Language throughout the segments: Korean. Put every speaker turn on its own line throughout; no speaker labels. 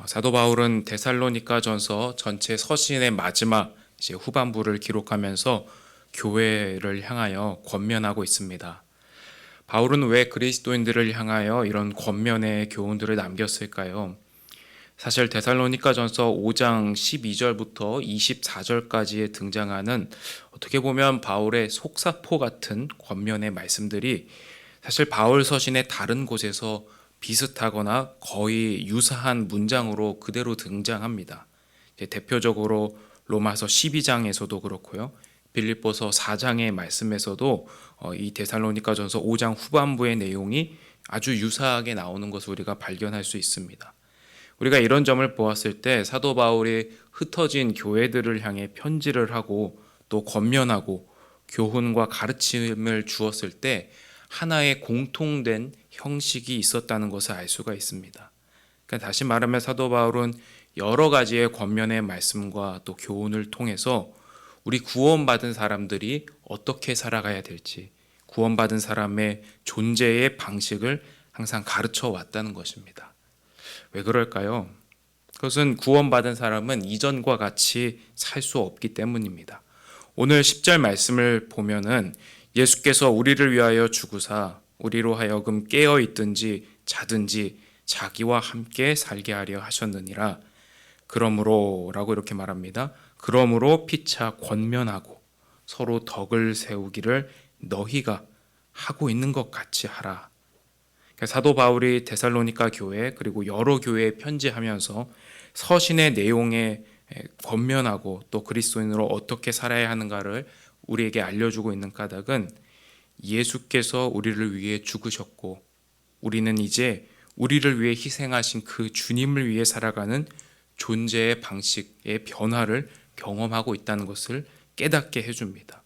어, 사도 바울은 데살로니가전서 전체 서신의 마지막 이제 후반부를 기록하면서 교회를 향하여 권면하고 있습니다. 바울은 왜 그리스도인들을 향하여 이런 권면의 교훈들을 남겼을까요? 사실 데살로니가전서 5장 12절부터 24절까지에 등장하는 어떻게 보면 바울의 속사포 같은 권면의 말씀들이 사실 바울 서신의 다른 곳에서 비슷하거나 거의 유사한 문장으로 그대로 등장합니다. 대표적으로 로마서 12장에서도 그렇고요. 빌립보서 4장의 말씀에서도 어, 이 데살로니가전서 5장 후반부의 내용이 아주 유사하게 나오는 것을 우리가 발견할 수 있습니다. 우리가 이런 점을 보았을 때 사도 바울이 흩어진 교회들을 향해 편지를 하고 또 권면하고 교훈과 가르침을 주었을 때 하나의 공통된 형식이 있었다는 것을 알 수가 있습니다. 그러니까 다시 말하면 사도 바울은 여러 가지의 권면의 말씀과 또 교훈을 통해서 우리 구원받은 사람들이 어떻게 살아가야 될지 구원받은 사람의 존재의 방식을 항상 가르쳐 왔다는 것입니다. 왜 그럴까요? 그것은 구원받은 사람은 이전과 같이 살 수 없기 때문입니다. 오늘 10절 말씀을 보면은 예수께서 우리를 위하여 죽으사 우리로 하여금 깨어 있든지 자든지 자기와 함께 살게 하려 하셨느니라. 그러므로라고 이렇게 말합니다. 그러므로 피차 권면하고 서로 덕을 세우기를 너희가 하고 있는 것 같이 하라. 그러니까 사도 바울이 데살로니가 교회 그리고 여러 교회에 편지하면서 서신의 내용에 권면하고 또 그리스도인으로 어떻게 살아야 하는가를 우리에게 알려주고 있는 까닭은 예수께서 우리를 위해 죽으셨고 우리는 이제 우리를 위해 희생하신 그 주님을 위해 살아가는 존재의 방식의 변화를 경험하고 있다는 것을 깨닫게 해줍니다.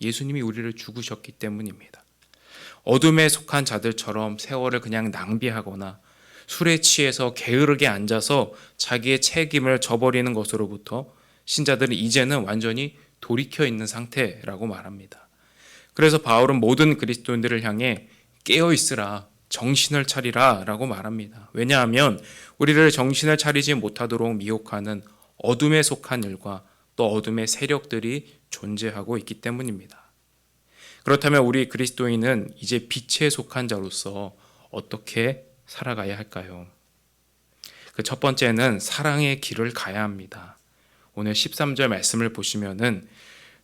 예수님이 우리를 죽으셨기 때문입니다. 어둠에 속한 자들처럼 세월을 그냥 낭비하거나 술에 취해서 게으르게 앉아서 자기의 책임을 져버리는 것으로부터 신자들은 이제는 완전히 돌이켜 있는 상태라고 말합니다. 그래서 바울은 모든 그리스도인들을 향해 깨어 있으라, 정신을 차리라 라고 말합니다. 왜냐하면 우리를 정신을 차리지 못하도록 미혹하는 어둠에 속한 일과 또 어둠의 세력들이 존재하고 있기 때문입니다. 그렇다면 우리 그리스도인은 이제 빛에 속한 자로서 어떻게 살아가야 할까요? 그 첫 번째는 사랑의 길을 가야 합니다. 오늘 13절 말씀을 보시면은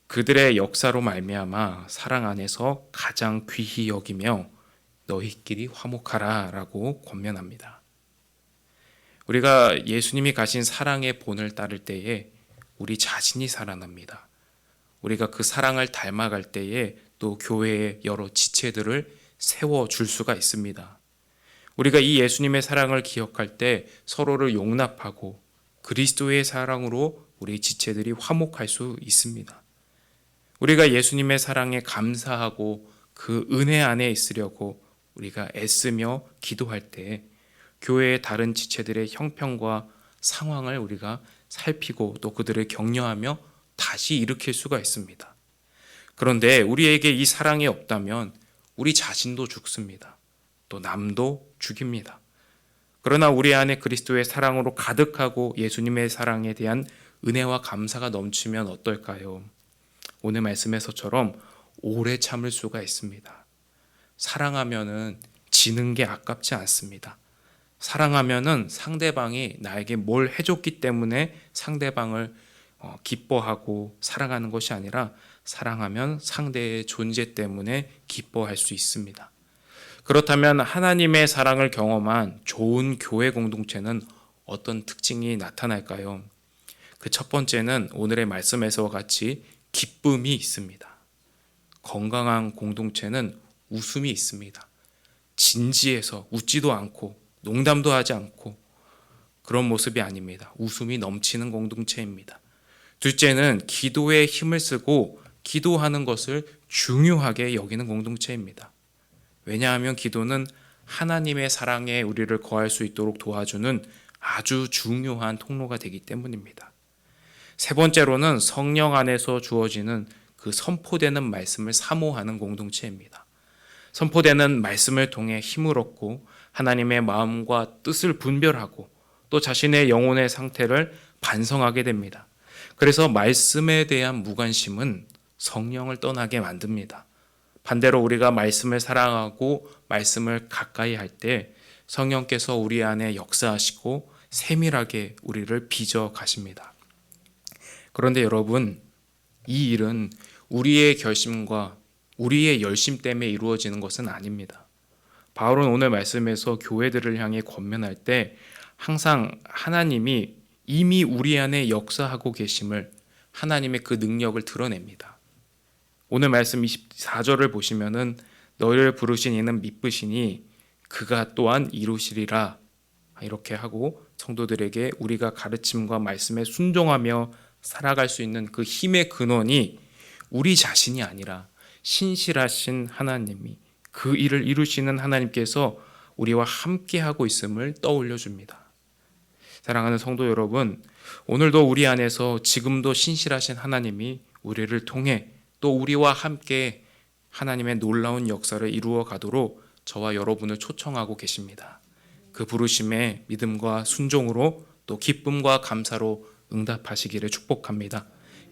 그들의 역사로 말미암아 사랑 안에서 가장 귀히 여기며 너희끼리 화목하라라고 권면합니다. 우리가 예수님이 가신 사랑의 본을 따를 때에 우리 자신이 살아납니다. 우리가 그 사랑을 닮아갈 때에 또 교회의 여러 지체들을 세워 줄 수가 있습니다. 우리가 이 예수님의 사랑을 기억할 때 서로를 용납하고 그리스도의 사랑으로 우리 지체들이 화목할 수 있습니다. 우리가 예수님의 사랑에 감사하고 그 은혜 안에 있으려고 우리가 애쓰며 기도할 때 교회의 다른 지체들의 형편과 상황을 우리가 살피고 또 그들을 격려하며 다시 일으킬 수가 있습니다. 그런데 우리에게 이 사랑이 없다면 우리 자신도 죽습니다. 또 남도 죽입니다. 그러나 우리 안에 그리스도의 사랑으로 가득하고 예수님의 사랑에 대한 은혜와 감사가 넘치면 어떨까요? 오늘 말씀에서처럼 오래 참을 수가 있습니다. 사랑하면은 지는 게 아깝지 않습니다. 사랑하면은 상대방이 나에게 뭘 해줬기 때문에 상대방을 어, 기뻐하고 사랑하는 것이 아니라 사랑하면 상대의 존재 때문에 기뻐할 수 있습니다. 그렇다면 하나님의 사랑을 경험한 좋은 교회 공동체는 어떤 특징이 나타날까요? 그 첫 번째는 오늘의 말씀에서와 같이 기쁨이 있습니다. 건강한 공동체는 웃음이 있습니다. 진지해서 웃지도 않고 농담도 하지 않고 그런 모습이 아닙니다. 웃음이 넘치는 공동체입니다. 둘째는 기도에 힘을 쓰고 기도하는 것을 중요하게 여기는 공동체입니다. 왜냐하면 기도는 하나님의 사랑에 우리를 거할 수 있도록 도와주는 아주 중요한 통로가 되기 때문입니다. 세 번째로는 성령 안에서 주어지는 그 선포되는 말씀을 사모하는 공동체입니다. 선포되는 말씀을 통해 힘을 얻고 하나님의 마음과 뜻을 분별하고 또 자신의 영혼의 상태를 반성하게 됩니다. 그래서 말씀에 대한 무관심은 성령을 떠나게 만듭니다. 반대로 우리가 말씀을 사랑하고 말씀을 가까이 할 때 성령께서 우리 안에 역사하시고 세밀하게 우리를 빚어 가십니다. 그런데 여러분, 이 일은 우리의 결심과 우리의 열심 때문에 이루어지는 것은 아닙니다. 바울은 오늘 말씀에서 교회들을 향해 권면할 때 항상 하나님이 이미 우리 안에 역사하고 계심을 하나님의 그 능력을 드러냅니다. 오늘 말씀 24절을 보시면은 너희를 부르신 이는 미쁘시니 그가 또한 이루시리라 이렇게 하고 성도들에게 우리가 가르침과 말씀에 순종하며 살아갈 수 있는 그 힘의 근원이 우리 자신이 아니라 신실하신 하나님이 그 일을 이루시는 하나님께서 우리와 함께 하고 있음을 떠올려 줍니다. 사랑하는 성도 여러분, 오늘도 우리 안에서 지금도 신실하신 하나님이 우리를 통해 또 우리와 함께 하나님의 놀라운 역사를 이루어 가도록 저와 여러분을 초청하고 계십니다. 그 부르심에 믿음과 순종으로 또 기쁨과 감사로 응답하시기를 축복합니다.